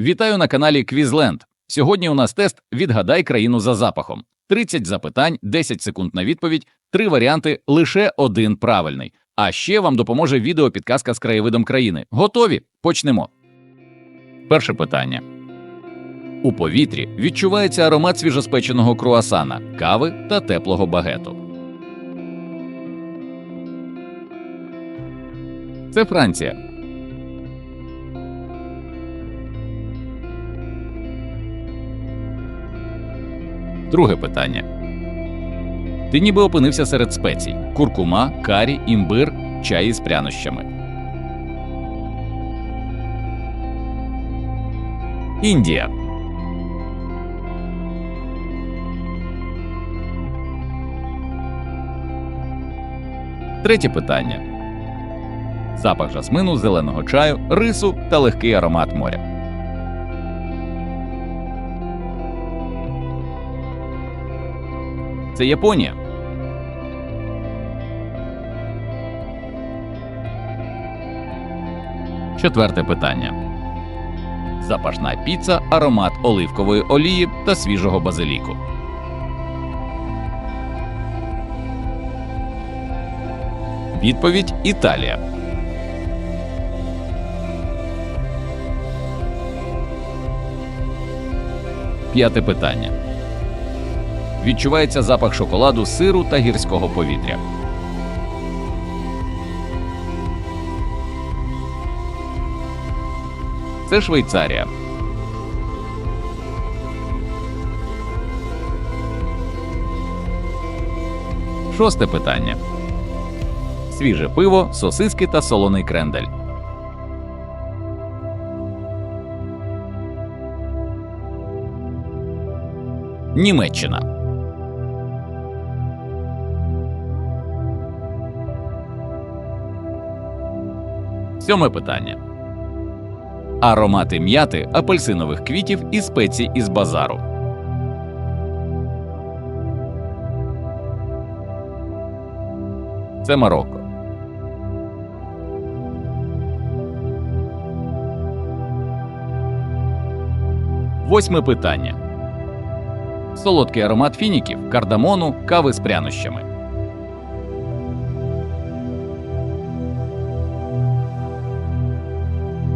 Вітаю на каналі Квізленд. Сьогодні у нас тест Відгадай країну за запахом. 30 запитань, 10 секунд на відповідь, три варіанти, лише один правильний. А ще вам допоможе відеопідказка з краєвидом країни. Готові? Почнемо. Перше питання. У повітрі відчувається аромат свіжоспеченого круасана, кави та теплого багету. Це Франція. Друге питання. Ти ніби опинився серед спецій: куркума, карі, імбир, чай із прянощами. Індія. Третє питання. Запах жасмину, зеленого чаю, рису та легкий аромат моря. Це Японія. Четверте питання. Запашна піца, аромат оливкової олії та свіжого базиліку. Відповідь Італія. П'яте питання. Відчувається запах шоколаду, сиру та гірського повітря. Це Швейцарія. Шосте питання. Свіже пиво, сосиски та солоний крендель. Німеччина. Сьоме питання. Аромати м'яти, апельсинових квітів і спецій із базару. Це Марокко. Восьме питання. Солодкий аромат фініків, кардамону, кави з прянощами.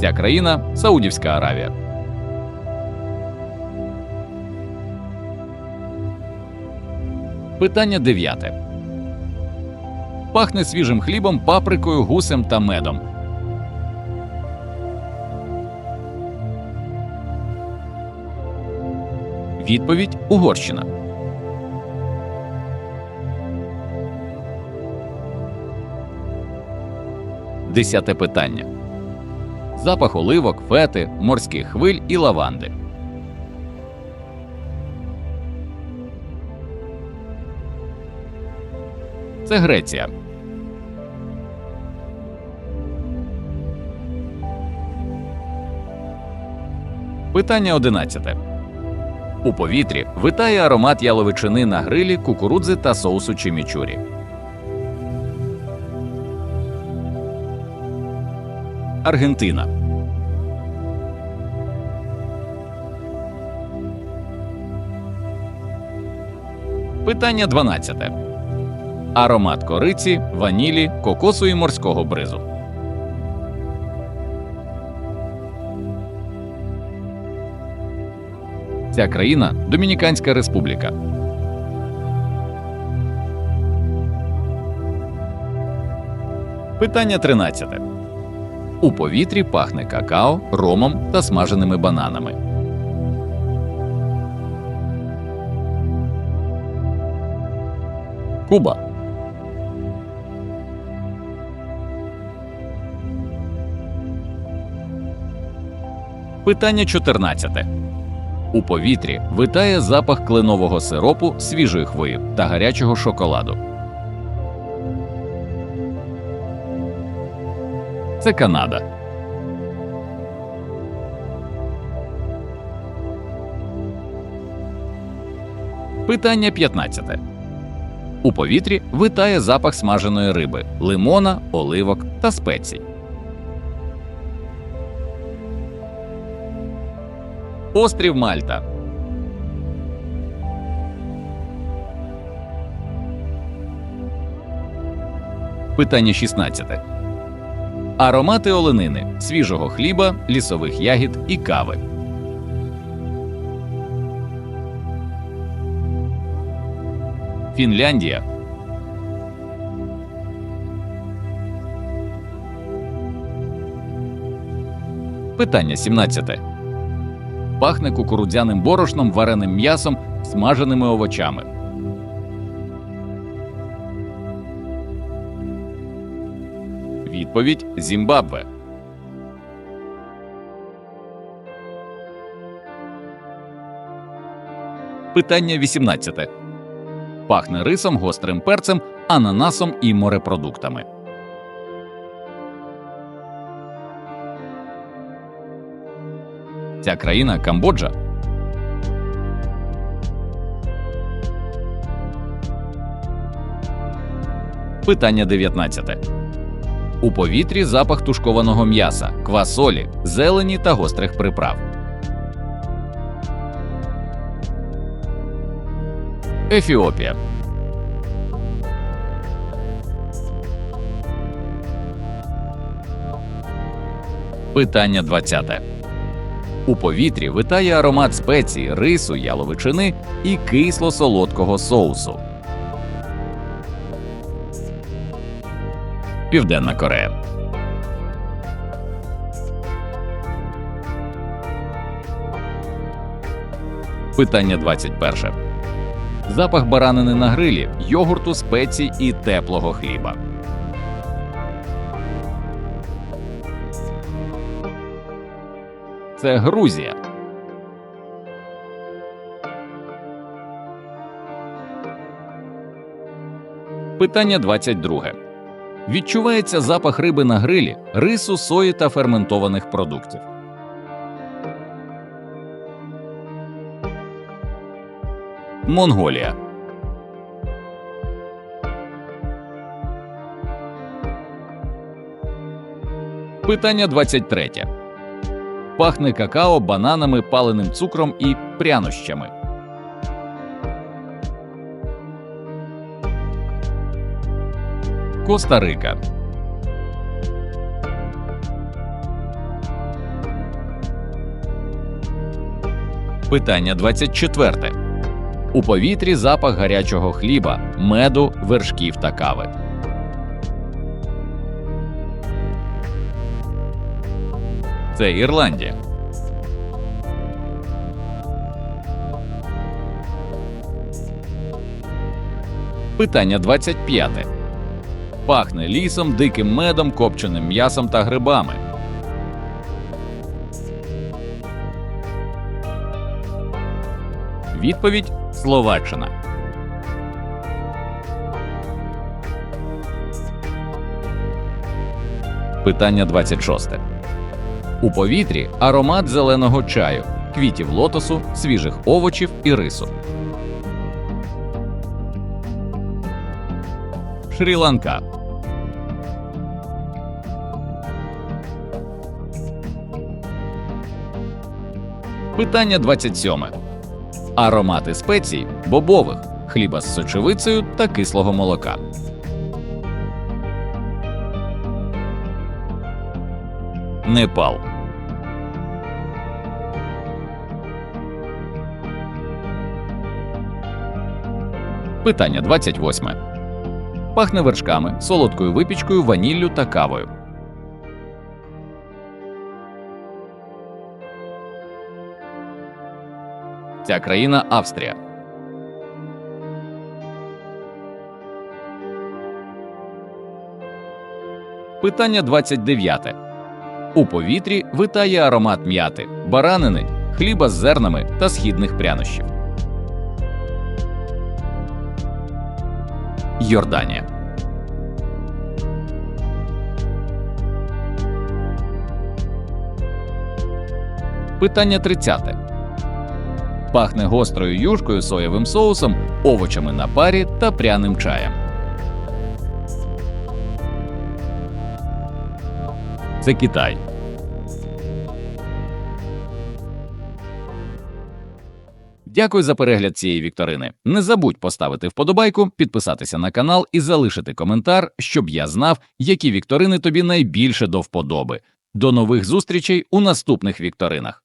Ця країна Саудівська Аравія. Питання дев'яте. Пахне свіжим хлібом, паприкою, гусем та медом. Відповідь Угорщина. Десяте питання. Запах оливок, фети, морських хвиль і лаванди. Це Греція. Питання одинадцяте. У повітрі витає аромат яловичини на грилі, кукурудзи та соусу чимічурі. Аргентина. Питання 12. Аромат кориці, ванілі, кокосу і морського бризу. Ця країна Домініканська Республіка. Питання 13. У повітрі пахне какао, ромом та смаженими бананами. Куба. Питання 14. У повітрі витає запах кленового сиропу, свіжої хвої та гарячого шоколаду. Це Канада. Питання 15. У повітрі витає запах смаженої риби, лимона, оливок та спецій. Острів Мальта. Питання 16. Аромати оленини, свіжого хліба, лісових ягід і кави. Фінляндія. Питання 17. Пахне кукурудзяним борошном, вареним м'ясом, смаженими овочами. Відповідь Зімбабве. Питання 18. Пахне рисом, гострим перцем, ананасом і морепродуктами. Ця країна Камбоджа. Питання 19. У повітрі запах тушкованого м'яса, квасолі, зелені та гострих приправ. Ефіопія. Питання 20. У повітрі витає аромат спецій, рису, яловичини і кисло-солодкого соусу. Південна Корея. Питання 21. Запах баранини на грилі, йогурту, спецій і теплого хліба. Це Грузія. Питання 22. Відчувається запах риби на грилі, рису, сої та ферментованих продуктів. Монголія. Питання 23. Пахне какао, бананами, паленим цукром і прянощами. Коста-Рика. Питання 24. У повітрі запах гарячого хліба, меду, вершків та кави. Це Ірландія. Питання 25. Пахне лісом, диким медом, копченим м'ясом та грибами. Відповідь Словаччина. Питання 26. У повітрі аромат зеленого чаю, квітів лотосу, свіжих овочів і рису. Шрі-Ланка. Питання 27. Аромати спецій бобових, хліба з сочевицею та кислого молока. Непал. Питання 28. Пахне вершками, солодкою випічкою, ваніллю та кавою. Ця країна Австрія. Питання 29. У повітрі витає аромат м'яти, баранини, хліба з зернами та східних прянощів. Йорданія. Питання 30. Пахне гострою юшкою, соєвим соусом, овочами на парі та пряним чаєм. Це Китай. Дякую за перегляд цієї вікторини. Не забудь поставити вподобайку, підписатися на канал і залишити коментар, щоб я знав, які вікторини тобі найбільше до вподоби. До нових зустрічей у наступних вікторинах.